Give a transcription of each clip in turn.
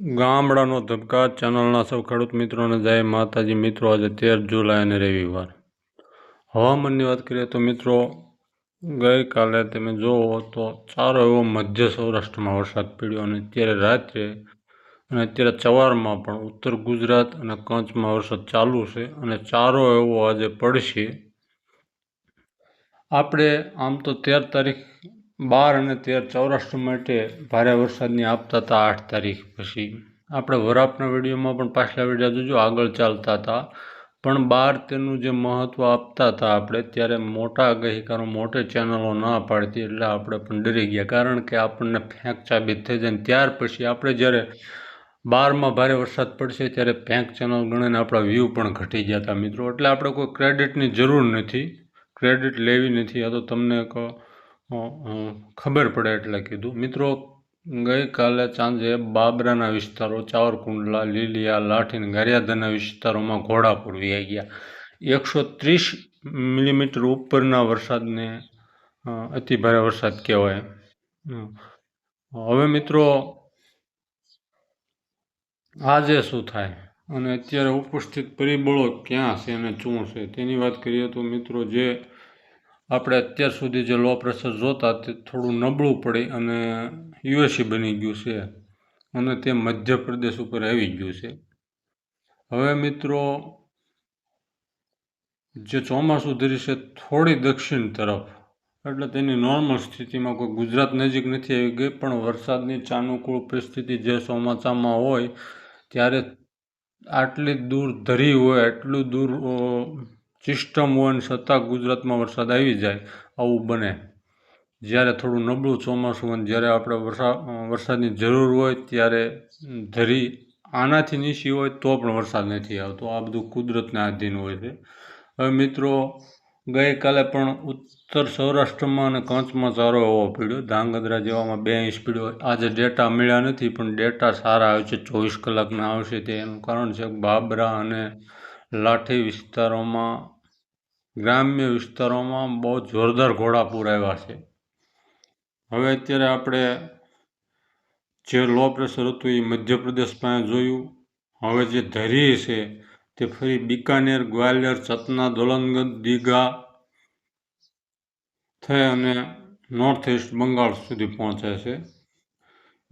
ગામડાનો ધબકાર ચેનલના સૌ ખેડૂત મિત્રોને જય માતાજી. મિત્રો, આજે તેર જુલાઈ અને રવિવાર. હવામાનની વાત કરીએ તો મિત્રો, ગઈકાલે તમે જુઓ તો સારો એવો મધ્ય સૌરાષ્ટ્રમાં વરસાદ પડ્યો અને અત્યારે રાત્રે અને અત્યારે સવારમાં પણ ઉત્તર ગુજરાત અને કચ્છમાં વરસાદ ચાલુ છે અને સારો એવો આજે પડશે. આપણે આમ તો તેર તારીખ બાર અને તેર સૌરાષ્ટ્ર માટે ભારે વરસાદની આપતા હતા આઠ તારીખ પછી. આપણે વરાપના વિડીયોમાં પણ પાછલા વીડિયો જોજો, આગળ ચાલતા હતા. પણ બાર તેનું જે મહત્ત્વ આપતા હતા આપણે, ત્યારે મોટા આગાહીકારો મોટે ચેનલો ના પાડતી એટલે આપણે પણ ડરી ગયા. કારણ કે આપણને ફેંક સાબિત થઈ જાય ત્યાર પછી આપણે જ્યારે બારમાં ભારે વરસાદ પડશે ત્યારે ફેંક ચેનલ ગણીને આપણા વ્યૂ પણ ઘટી ગયા હતા મિત્રો. એટલે આપણે કોઈ ક્રેડિટની જરૂર નથી. ક્રેડિટ લેવી નથી. આ તો તમને કહો ખબર પડે એટલે કીધું. મિત્રો, ગઈકાલે સાંજે બાબરાના વિસ્તારો, ચાવરકુંડલા, લીલિયા, લાઠીન ગારિયાધાના વિસ્તારોમાં ઘોડાપુર વ્યાઈ ગયા. એકસો ત્રીસ મિલીમીટર ઉપરના વરસાદને અતિભારે વરસાદ કહેવાય. હવે મિત્રો, આજે શું થાય? અને અત્યારે ઉપસ્થિત પરિબળો ક્યાં છે અને શું છે? તેની વાત કરીએ તો મિત્રો, જે આપણે અત્યાર સુધી જે લો પ્રેશર જોતા તે થોડું નબળું પડી અને યુએસી બની ગયું છે અને તે મધ્યપ્રદેશ ઉપર આવી ગયું છે. હવે મિત્રો, જે ચોમાસું ધરી છે થોડી દક્ષિણ તરફ, એટલે તેની નોર્મલ સ્થિતિમાં કોઈ ગુજરાત નજીક નથી આવી ગઈ, પણ વરસાદની ચાનુકૂળ પરિસ્થિતિ જે ચોમાસામાં હોય, ત્યારે આટલી દૂર ધરી હોય એટલું દૂર સિસ્ટમ હોય છતાં ગુજરાતમાં વરસાદ આવી જાય, આવું બને. જ્યારે થોડું નબળું ચોમાસું હોય જ્યારે આપણે વરસાદ વરસાદની જરૂર હોય, ત્યારે ધરી આનાથી નીચી હોય, તો પણ વરસાદ નથી આવતો. આ બધું કુદરતને આધીન હોય છે. હવે મિત્રો, ગઈકાલે પણ ઉત્તર સૌરાષ્ટ્રમાં અને કચ્છમાં સારો એવો પીડ્યો. ધાંગધ્રા જેવામાં બે ઇંચ પીડ્યો. આજે ડેટા મળ્યા નથી, પણ ડેટા સારા આવે છે. ચોવીસ કલાકના આવશે તે એનું કારણ છે બાબરા અને લાઠી વિસ્તારોમાં, ગ્રામ્ય વિસ્તારોમાં બહુ જોરદાર ઘોડાપૂર આવ્યા છે. હવે અત્યારે આપણે જે લો પ્રેશર હતું એ મધ્યપ્રદેશ પાસે જોયું. હવે જે ધરી છે તે ફરી બિકાનેર, ગ્વાલિયર સતના દોલનગંજ દીઘા થઈ અને નોર્થ ઇસ્ટ બંગાળ સુધી પહોંચે છે.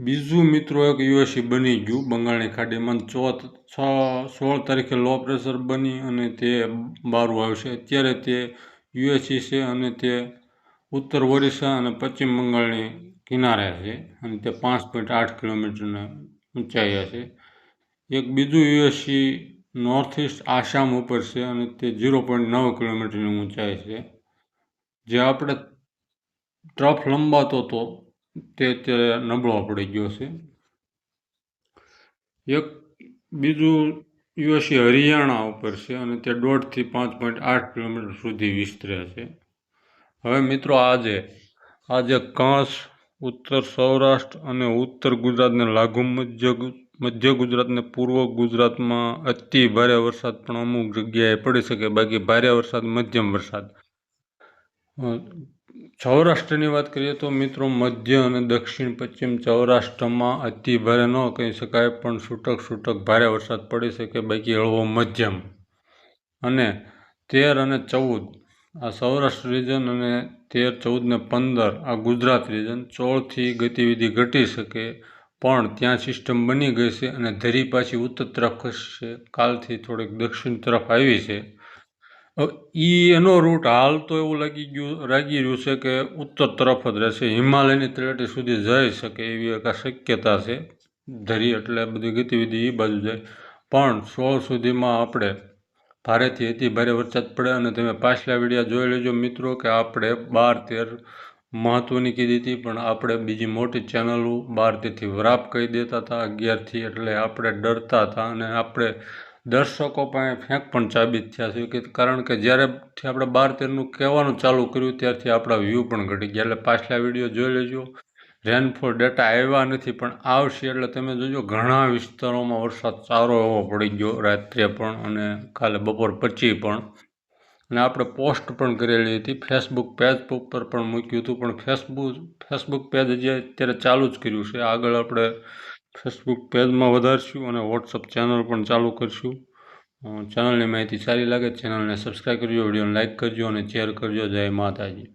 બીજું મિત્રો એક યુએસી બની ગયું, બંગાળની ખાડીમાં ચોથ, છ, સોળ તારીખે લો પ્રેશર બની અને તે બારું આવશે. અત્યારે તે યુએસી છે અને તે ઉત્તર ઓરિસ્સા અને પશ્ચિમ બંગાળની કિનારે છે અને તે પાંચ પોઈન્ટ આઠ કિલોમીટરના ઊંચાઈએ છે. એક બીજું યુએસી નોર્થ ઇસ્ટ આસામ ઉપર છે અને તે ઝીરો પોઈન્ટ નવ કિલોમીટરની ઊંચાઈ છે. જે આપણે ટ્રફ લંબાતો હતો તે અત્યારે નબળો પડી ગયો છે. એક બીજું યુએસી હરિયાણા ઉપર છે અને તે દોઢથી પાંચ પોઈન્ટ આઠ કિલોમીટર સુધી વિસ્તરે છે. હવે મિત્રો આજે આજે કાંસ, ઉત્તર સૌરાષ્ટ્ર અને ઉત્તર ગુજરાતને લાગુ મધ્ય મધ્ય ગુજરાતને પૂર્વ ગુજરાતમાં અતિ ભારે વરસાદ પણ અમુક જગ્યાએ પડી શકે, બાકી ભારે વરસાદ મધ્યમ વરસાદ. સૌરાષ્ટ્રની વાત કરીએ તો મિત્રો મધ્ય અને દક્ષિણ પશ્ચિમ સૌરાષ્ટ્રમાં અતિ ભારે ન કહી શકાય, પણ છૂટક છૂટક ભારે વરસાદ પડી શકે, બાકી હળવો મધ્યમ. અને તેર અને ચૌદ, આ સૌરાષ્ટ્ર રિજન અને તેર, ચૌદ ને પંદર, આ ગુજરાત રિજન ચોળથી ગતિવિધિ ઘટી શકે, પણ ત્યાં સિસ્ટમ બની ગઈ છે અને ધરી પાછી ઉત્તર તરફ ખસશે. કાલથી થોડીક દક્ષિણ તરફ આવી છે. એ એનો રૂટ હાલ તો એવું લાગી ગયું, લાગી રહ્યું છે કે ઉત્તર તરફ જ રહેશે. હિમાલયની તળેટી સુધી જઈ શકે એવી એક શક્યતા છે. ધરી એટલે બધી ગતિવિધિ એ બાજુ જાય. પણ સોળ સુધીમાં આપણે ભારેથી અતિ ભારે વરસાદ પડે અને તમે પાછલા વિડીયા જોઈ લેજો મિત્રો કે આપણે બાર તેર મહત્ત્વની કીધી હતી, પણ આપણે બીજી મોટી ચેનલો બાર તેરથી વરાપ કહી દેતા હતા, અગિયારથી એટલે આપણે ડરતા હતા અને આપણે દર્શકો પાસે ફેંક પણ સાબિત થયા છે. કારણ કે જ્યારેથી આપણે બાર તેરનું કહેવાનું ચાલુ કર્યું, ત્યારથી આપણા વ્યૂ પણ ઘટી ગયા. એટલે પાછલા વીડિયો જોઈ લેજો. રેનફોલ ડેટા આવ્યા નથી, પણ આવશે. એટલે તમે જોજો, ઘણા વિસ્તારોમાં વરસાદ સારો એવો પડી ગયો રાત્રે પણ અને કાલે બપોર પછી પણ. અને આપણે પોસ્ટ પણ કરેલી હતી. ફેસબુક પેજ પર પણ મૂક્યું હતું. પણ ફેસબુક ફેસબુક પેજ હજી અત્યારે ચાલુ જ કર્યું છે. આગળ આપણે ફેસબુક પેજમાં વધારશું અને વોટ્સઅપ ચેનલ પણ ચાલુ કરશું. ચેનલની માહિતી સારી લાગે ચેનલને સબસ્ક્રાઈબ કરજો, વિડીયોને લાઇક કરજો અને શેર કરજો. જય માતાજી.